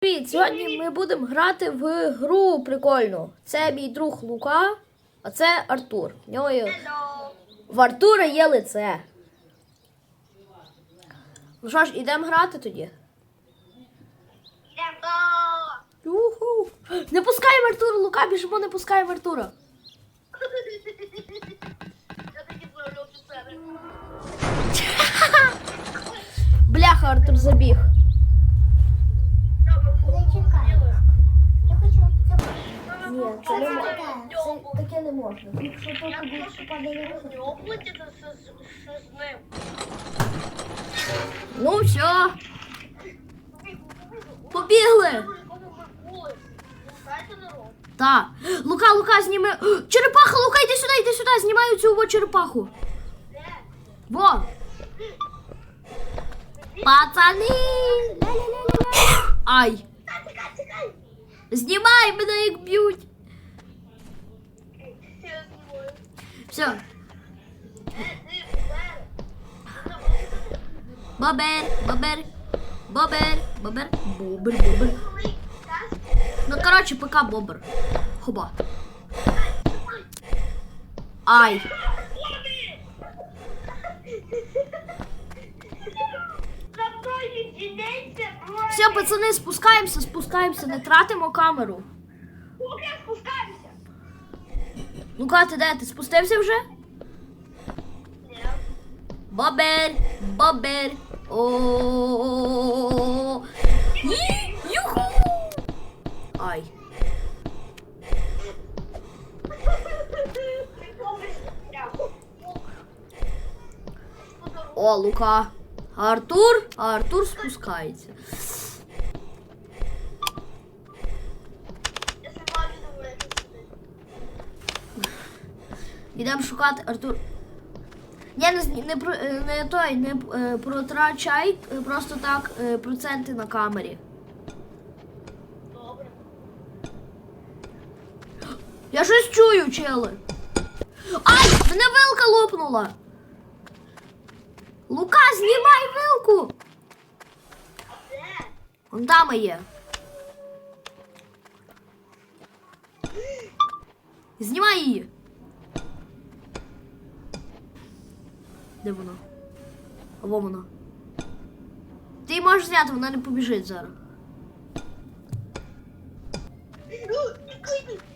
Привіт! Сьогодні ми будемо грати в гру прикольну. Це мій друг Лука, а це Артур. В нього є... В Артура є лице. Ну що ж, ідемо грати тоді. Юху. Не пускаємо Артура, Лука, біжимо, не пускаємо Артура. Бляха, Артур забіг. Зачекай. Я хочу це Ні, це не можна. Це не можна. Якщо тільки більше падає руку. Ну все, побігли. Так. Лука, Лука, зніми. Черепаха, Лука, йди сюди, йди сюди, знімаю цю во черепаху. Во. Пацани. Ай. Знімай мене, як б'ють. Все. Бобер, бобер, бобер, бобер, бобер, бобер. Ну, короче, пока бобер. Хоба. Ай. Все, пацани, спускаємося, спускаємося, не тратимо камеру. Лука, ти де? Ти спустився вже? Бобер, бобер. О. Юху. Ай. О, Лука. Артур? Артур спускається. Ідемо шукати Артур. Ні, не, не, е, не той, не е, протрачай е, просто так е, проценти на камері. Добре. Я щось чую, чели. Ай! Мене вилка лопнула. Лука, знімай вилку! Вон там є. Знімай її. Де вона? Або вона. Ти можеш зняти, вона не побіжить зараз.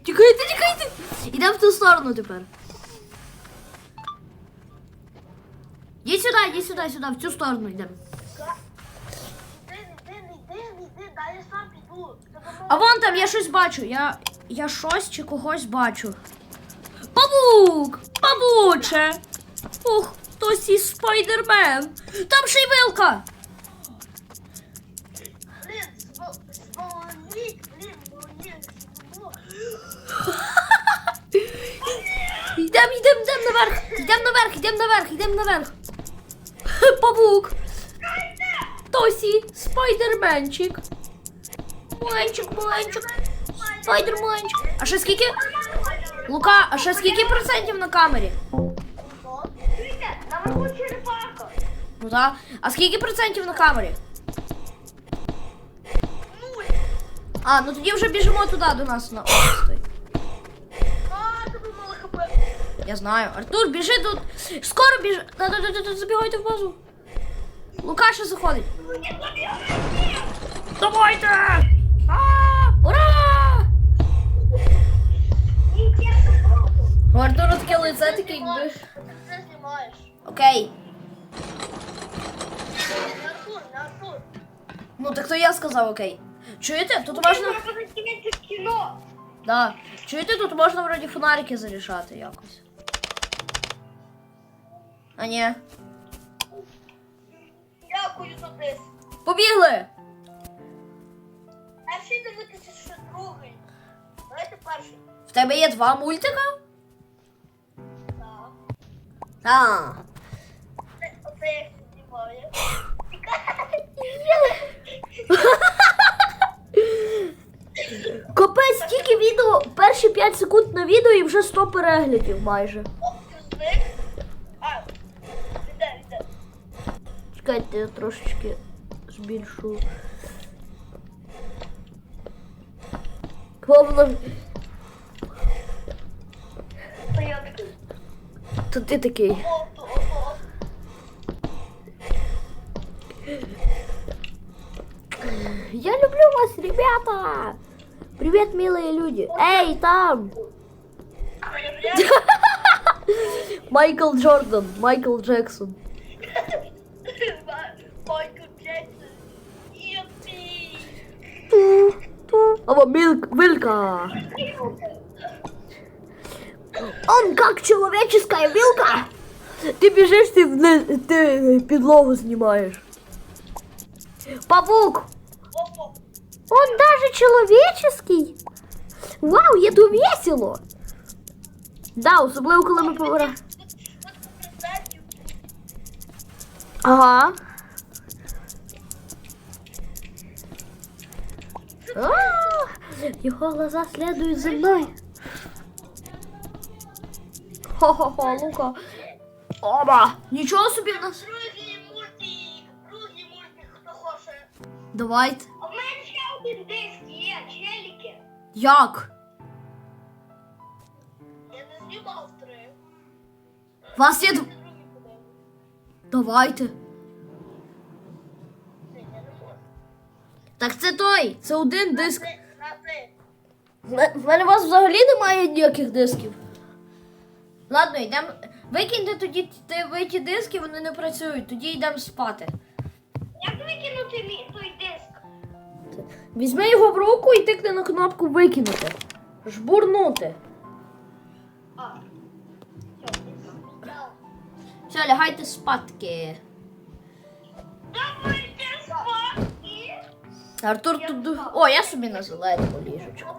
Тікайте, тікайте! Ідемо в ту сторону тепер. Їдь сюди, їдь сюди, сюди, в цю сторону йдемо. А вон там я щось бачу. Я, я щось чи когось бачу. Павук! Павуче! Ух, хтось із спайдермен! Там ще й вилка! Йдем, йдем, йдем наверх! Йдем наверх, йдем наверх, йдем наверх! Павук! Тосі, спайдерменчик! Маленчик, маленчик! Спайдерменчик! А ще скільки? Лука, а ще скільки процентів на камері? Ну так. А скільки процентів на камері? А, ну тоді вже біжимо туди до нас на острій. Я знаю. Артур, біжи тут. Скоро біжи. Забігайте в базу. Лука ще заходить. Давайте! А, Ура! У Артура таке лице таке якби. Окей. Ну так то я сказав окей. Чуєте? Тут можна. кіно. Да. Чуєте, тут можна вроді фонарики зарішати якось. А ні. Дякую за десь. Побігли! Перший дивитися, що другий. Давайте перший. В тебе є два мультика? Так. А. вже 100 переглядів майже. Чекайте, я трошечки збільшу. Повно. То. Ти такий. Я люблю вас, ребята! Привет, милые люди! Эй, там! Майкл Джордан, Майкл Джексон. Майкл Джексон. Юпі. Або Милк, Вилка. Он как человеческая вилка. Ты бежишь, ты, вни- ты підлогу знімаєш. Павук, Опа. он даже человеческий. Вау, є тут весело. Да, особливо, коли ми повера. От представте, Ага. А, Его глаза следуют за мной. Хо-хо-хо, Лука. Оба! Нічого собі в нас. Давайте. А в мене ще один диск є, челіки. Як? Вас є. Давайте. Так це той. Це один диск. В мене у вас взагалі немає ніяких дисків. Ладно, йдемо. Викиньте тоді ви ті диски, вони не працюють, тоді йдемо спати. Як викинути мій той диск? Візьми його в руку і тикни на кнопку викинути. Жбурнути. А. Все, лягайте спадки. Давайте спадки. Артур тут. ду- О, я собі на зелену ліжечку.